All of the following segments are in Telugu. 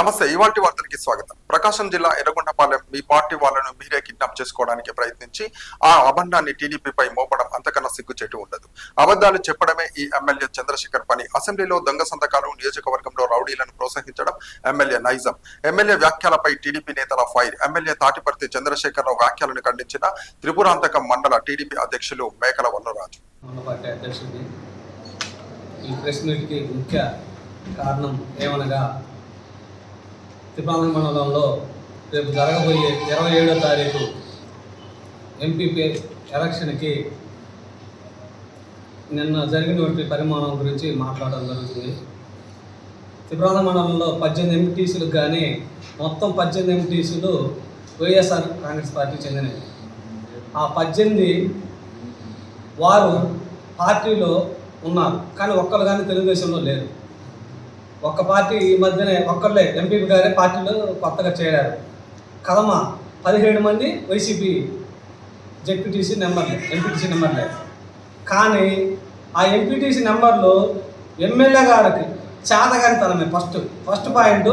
నమస్తే ఇవాటి వార్తలకి స్వాగతం. ప్రకాశం జిల్లా ఎర్రగొండపాలెం మీ పార్టీ వాళ్ళను మీరే కిడ్నాప్ చేసుకోవడానికి ప్రయత్నించి ఆ అబంధాన్ని టీడీపీపై మోపడం అంతకన్నా సిగ్గుచేటు ఉండదు. అబద్ధాలు చెప్పడమే ఈ ఎమ్మెల్యే చంద్రశేఖర్ పని. అసెంబ్లీలో దొంగ సంతకాలు నియోజకవర్గంలో రౌడీలను ప్రోత్సహించడం ఎమ్మెల్యే నైజం. ఎమ్మెల్యే వ్యాఖ్యలపై టీడీపీ నేతల ఫైర్. ఎమ్మెల్యే తాటిపర్తి చంద్రశేఖరరావు వ్యాఖ్యలను ఖండించిన త్రిపురాంతకం మండల టీడీపీ అధ్యక్షులు మేకల వల్లరాజు. ఈ ప్రశ్నకి ముఖ్య కారణం ఏమనగా తిపాలం మండలంలో రేపు జరగబోయే ఇరవై ఏడో తారీఖు ఎంపీపీ ఎలక్షన్కి నిన్న జరిగినటువంటి పరిమాణం గురించి మాట్లాడడం జరుగుతుంది. తిప్రాల మండలంలో పద్దెనిమిది ఎంపీటీసీలకు కానీ మొత్తం పద్దెనిమిది ఎంపీటీసీలు వైఎస్ఆర్ కాంగ్రెస్ పార్టీకి చెందినవి. ఆ పద్దెనిమిది వారు పార్టీలో ఉన్నారు. కానీ ఒక్కరు కానీ తెలుగుదేశంలో లేరు. ఒక్క పార్టీ ఈ మధ్యనే ఒక్కళ్ళే ఎంపీపీ గారే పార్టీలో కొత్తగా చేరారు. కదమ పదిహేడు మంది వైసీపీ జెడ్పీటీసీ నెంబర్లే ఎంపీటీసీ నెంబర్లే. కానీ ఆ ఎంపీటీసీ నెంబర్లు ఎమ్మెల్యే గారికి చేతగానితనమే ఫస్ట్. ఫస్ట్ పాయింట్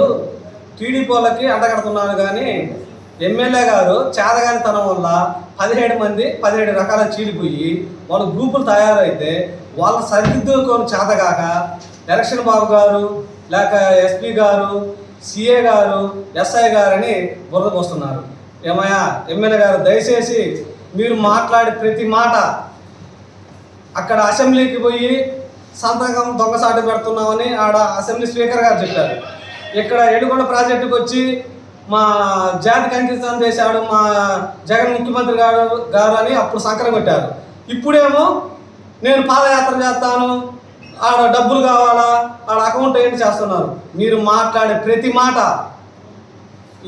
టీడీపీ వాళ్ళకి అండగడుతున్నారు కానీ ఎమ్మెల్యే గారు చేతగానితనం వల్ల పదిహేడు మంది పదిహేడు రకాల చీలిపోయి వాళ్ళ గ్రూపులు తయారైతే వాళ్ళ సరిదిద్దుకొని చేతగాక ఎలక్షన్ బాబు గారు లేక ఎస్పీ గారు సిఏ గారు ఎస్ఐ గారని బురద పోస్తున్నారు. ఏమయ్యా ఎమ్మెల్యే గారు దయచేసి మీరు మాట్లాడే ప్రతి మాట అక్కడ అసెంబ్లీకి పోయి సంతకం దొంగసాటు పెడుతున్నామని ఆడ అసెంబ్లీ స్పీకర్ గారు చెప్పారు. ఇక్కడ ఎడుగొండ ప్రాజెక్టుకు వచ్చి మా జాతికి అంకితం చేశాడు మా జగన్ ముఖ్యమంత్రి గారు గారు అని అప్పుడు సంకరం పెట్టారు ఇప్పుడేమో నేను పాదయాత్ర చేస్తాను ఆడ డబ్బులు కావాలా? ఆడ అకౌంట్ ఏంటి చేస్తున్నారు? మీరు మాట్లాడే ప్రతి మాట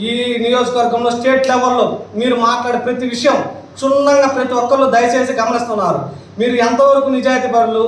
ఈ నియోజకవర్గంలో స్టేట్ లెవెల్లో మీరు మాట్లాడే ప్రతి విషయం క్షుణ్ణంగా ప్రతి ఒక్కళ్ళు దయచేసి గమనిస్తున్నారు. మీరు ఎంతవరకు నిజాయితీ పరులు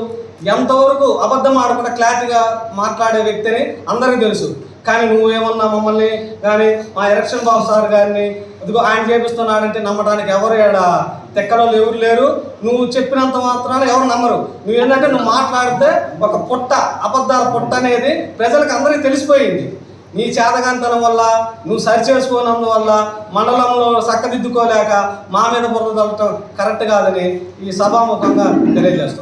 ఎంతవరకు అబద్ధం ఆడకుండా క్లారిటీగా మాట్లాడే వ్యక్తిని అందరికీ తెలుసు. కానీ నువ్వేమన్నా మమ్మల్ని కానీ మా ఎలక్షన్ బాబు సార్ గారిని ఇదిగో ఆయన చేపిస్తున్నాడంటే నమ్మడానికి ఎవరు ఏడా? తెక్కలో ఎవరు లేరు? నువ్వు చెప్పినంత మాత్రాన ఎవరు నమ్మరు. నువ్వు ఏంటంటే నువ్వు మాట్లాడితే ఒక పుట్ట అబద్ధాల పుట్ట అనేది ప్రజలకు అందరికీ తెలిసిపోయింది. నీ చేతగాంతనం వల్ల నువ్వు సరి చేసుకోనందువల్ల మండలంలో చక్కదిద్దుకోలేక మా మీద బుర్ర కరెక్ట్ కాదని ఈ సభాముఖంగా తెలియజేస్తున్నాను.